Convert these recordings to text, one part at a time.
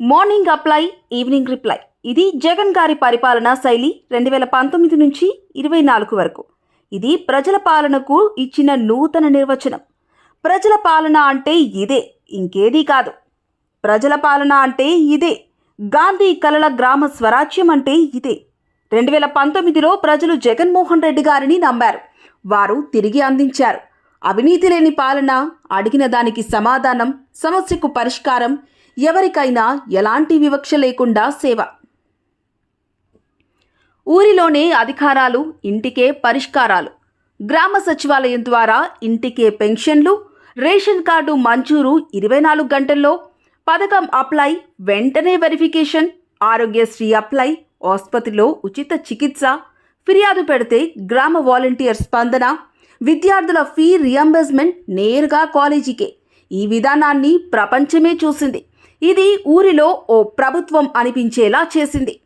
Morning apply evening reply. ఇది జగన్ గారి పరిపాలనా శైలి రెండు వేల పంతొమ్మిది నుంచి ఇరవై నాలుగు వరకు. ఇది ప్రజల పాలనకు ఇచ్చిన నూతన నిర్వచనం. ప్రజల పాలన అంటే ఇదే ఇంకేదీ కాదు. ప్రజల పాలన అంటే ఇదే గాంధీ కలల గ్రామ స్వరాజ్యం అంటే ఇదే. రెండు వేల పంతొమ్మిదిలో ప్రజలు జగన్మోహన్ రెడ్డి గారిని నమ్మారు. వారు తిరిగి అందించారు. అవినీతి లేని పాలన అడిగిన దానికి సమాధానం సమస్యకు పరిష్కారం ఎవరికైనా ఎలాంటి వివక్ష లేకుండా సేవ. ఊరిలోనే అధికారాలు ఇంటికే పరిష్కారాలు. గ్రామ సచివాలయం ద్వారా ఇంటికే పెన్షన్లు రేషన్ కార్డు మంజూరు ఇరవై నాలుగు గంటల్లో పథకం అప్లై వెంటనే వెరిఫికేషన్ ఆరోగ్యశ్రీ అప్లై ఆసుపత్రిలో ఉచిత చికిత్స ఫిర్యాదు పెడితే గ్రామ వాలంటీర్ స్పందన విద్యార్థుల ఫీ రియంబర్స్మెంట్ నేరుగా కాలేజీకే. ఈ విధానాన్ని ప్రపంచమే చూసింది. ఇది ఊరిలో ఓ ప్రభుత్వం అనిపించేలా చేసింది.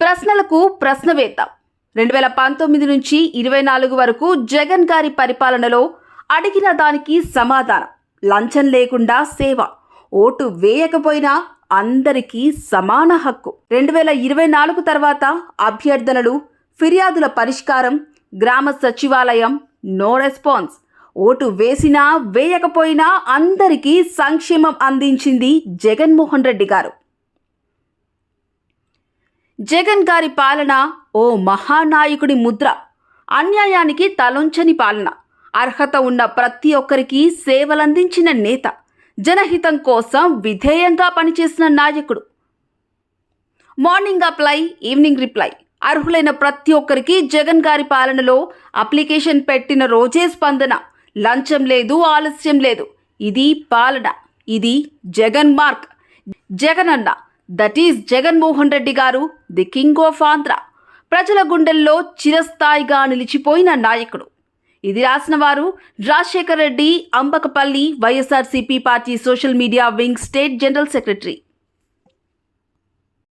ప్రశ్నలకు ప్రశ్నవేత్త. రెండు వేల పంతొమ్మిది నుంచి ఇరవై నాలుగు వరకు జగన్ గారి పరిపాలనలో అడిగిన దానికి సమాధానం. లంచం లేకుండా సేవ. ఓటు వేయకపోయినా అందరికీ సమాన హక్కు. రెండు వేల ఇరవై నాలుగు తర్వాత అభ్యర్థనలు ఫిర్యాదుల పరిష్కారం గ్రామ సచివాలయం నో రెస్పాన్స్. ఓటు వేసినా వేయకపోయినా అందరికీ సంక్షేమం అందించింది జగన్మోహన్ రెడ్డి గారు. జగన్ గారి పాలన ఓ మహానాయకుడి ముద్ర. అన్యాయానికి తలొంచని పాలన. అర్హత ఉన్న ప్రతి ఒక్కరికి సేవలందించిన నేత. జనహితం కోసం విధేయంగా పనిచేసిన నాయకుడు. Morning apply evening reply. అర్హులైన ప్రతి ఒక్కరికి జగన్ గారి పాలనలో అప్లికేషన్ పెట్టిన రోజే స్పందన. లంచం లేదు ఆలస్యం లేదు. ఇది పాలన. ఇది జగన్ మార్క్. జగన్ అన్న. దట్ ఈస్ జగన్మోహన్ రెడ్డి గారు ది కింగ్ ఆఫ్ ఆంధ్ర. ప్రజల గుండెల్లో చిరస్థాయిగా నిలిచిపోయిన నాయకుడు. ఇది రాసిన వారు Rajasekhar Reddy Ambakapalli YSRCP party social media wing state general secretary.